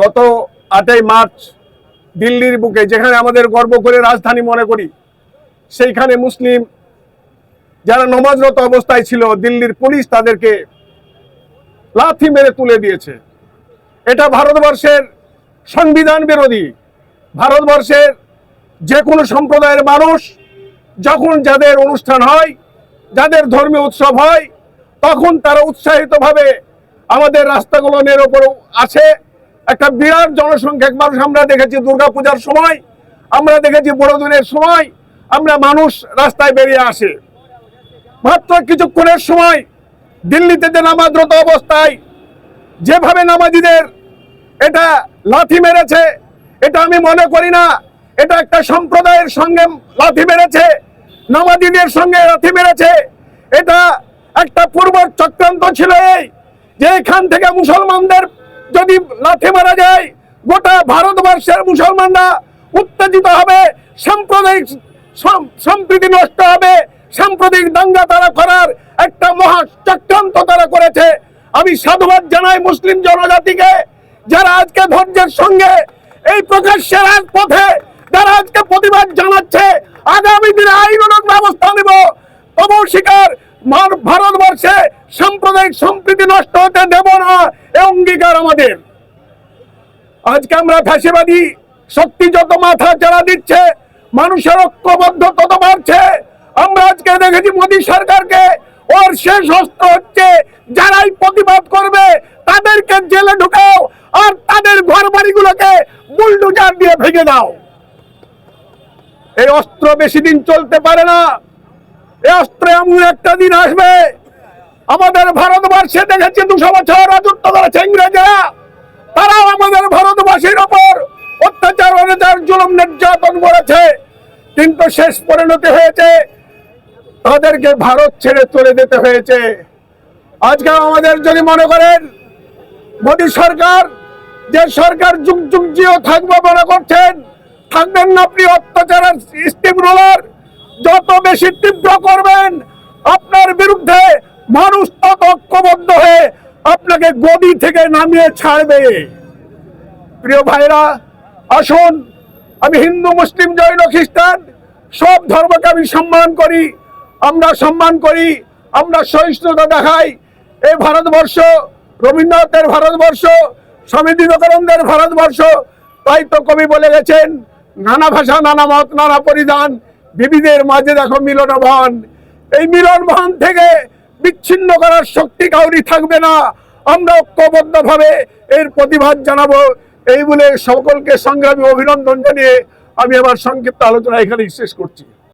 গত আটই মার্চ দিল্লির বুকে, যেখানে আমাদের গর্ব করে রাজধানী মনে করি, সেইখানে মুসলিম যারা নমাজরত অবস্থায় ছিল, দিল্লির পুলিশ তাদেরকে লাথি মেরে তুলে দিয়েছে। এটা ভারতবর্ষের সংবিধান বিরোধী। ভারতবর্ষের যে কোনো সম্প্রদায়ের মানুষ যখন যাদের অনুষ্ঠান হয়, যাদের ধর্মীয় উৎসব হয়, তখন তারা উৎসাহিতভাবে আমাদের রাস্তাগুলোনের ওপর আছে। একটা বিরাট জনসংখ্যক মানুষ আমরা দেখেছি দুর্গাপূজার সময়, আমরা দেখেছি বড়দিনের সময়, আমরা মানুষ রাস্তায় বেরিয়ে আসে। মাত্র কিছুক্ষণের সময় দিল্লিতে যে নামাজরত অবস্থায় যেভাবে নামাজিদের এটা লাথি মেরেছে, এটা আমি মনে করি না, এটা একটা সম্প্রদায়ের সঙ্গে লাথি মেরেছে, নামাজিদের সঙ্গে লাথি মেরেছে, এটা একটা পূর্ব চক্রান্ত ছিল এই, যে এখান থেকে মুসলমানদের যদি লাথি মারা যায়, গোটা ভারতবর্ষের মুসলমানরা উত্তেজিত হবে, সাম্প্রদায়িক সম্প্রীতি নষ্ট হবে, সাম্প্রদায়িক দাঙ্গা তারা করার একটা মহা চক্রান্ত তারা করেছে। আমি সাধুবাদ জানাই মুসলিম জনজাতিকে, যারা আজকে ধৈর্যের সঙ্গে এই প্রকাশ্যের রাজপথে যারা আজকে প্রতিবাদ জানাচ্ছে, আগামী দিনে আইনগত ব্যবস্থা নেব। তবু শিকার ভারতবর্ষে সাম্প্রদায়িক সম্প্রীতি নষ্ট হতে দেব অঙ্গীকার আমাদের। আজকে আমরা ফ্যাসিবাদী শক্তি যত মাথা চারা দিচ্ছে, মানুষের ঐক্যবদ্ধ তত বাড়ছে। আমরা আজকে দেখেছি মোদী সরকারকে ওর শেষ অস্ত্র হচ্ছে, যারাই প্রতিবাদ করবে, তাদেরকে জেলে ঢুকাও আর তাদের ঘর বাড়িগুলোকে বুলডুজার দিয়ে ভেঙে দাও। এই অস্ত্র বেশি দিন চলতে পারে না। এই অস্ত্র এমন একটা দিন আসবে আমাদের ভারতবর্ষে দেখেছি দুশো বছর রাজত্ব করেছে ইংরেজরা। তারাও আমাদের ভারতবাসীর ওপর অত্যাচার অনাচার জুলুম, নির্যাতন করেছে। কিন্তু শেষ পরিণতি হয়েছে। তাদেরকে ভারত ছেড়ে চলে যেতে হয়েছে। আজকে আমাদের যদি মনে করেন, মোদী সরকার যে সরকার যুগ যুগ জিও থাকবে মনে করছেন, থাকবেন না আপনি অত্যাচারের স্টিম রোলার। যত বেশি তীব্র করবেন, আপনার বিরুদ্ধে মানুষ তত ঐক্যবদ্ধ হয়ে আপনাকে গদি থেকে নামিয়ে ছাড়বে। প্রিয় ভাইরা, আসুন, আমি হিন্দু, মুসলিম, জৈন, খ্রিস্টান, সব ধর্মকে আমি সম্মান করি, আমরা সম্মান করি, আমরা সহিষ্ণুতা দেখাই। এই ভারতবর্ষ, রবীন্দ্রনাথের ভারতবর্ষ, স্বামী বিবেকানন্দের ভারতবর্ষ, তাই তো কবি বলে গেছেন, নানা ভাষা, নানা মত, নানা পরিধান বিবিদের মাঝে দেখো মিলন ভান এই মিলন ভান থেকে বিচ্ছিন্ন করার শক্তি কাউরি থাকবে না। আমরা ঐক্যবদ্ধভাবে এর প্রতিবাদ জানাব। এই বলে সকলকে সংগ্রামী অভিনন্দন জানিয়ে আমি আমার সংক্ষিপ্ত আলোচনা এখানেই শেষ করছি।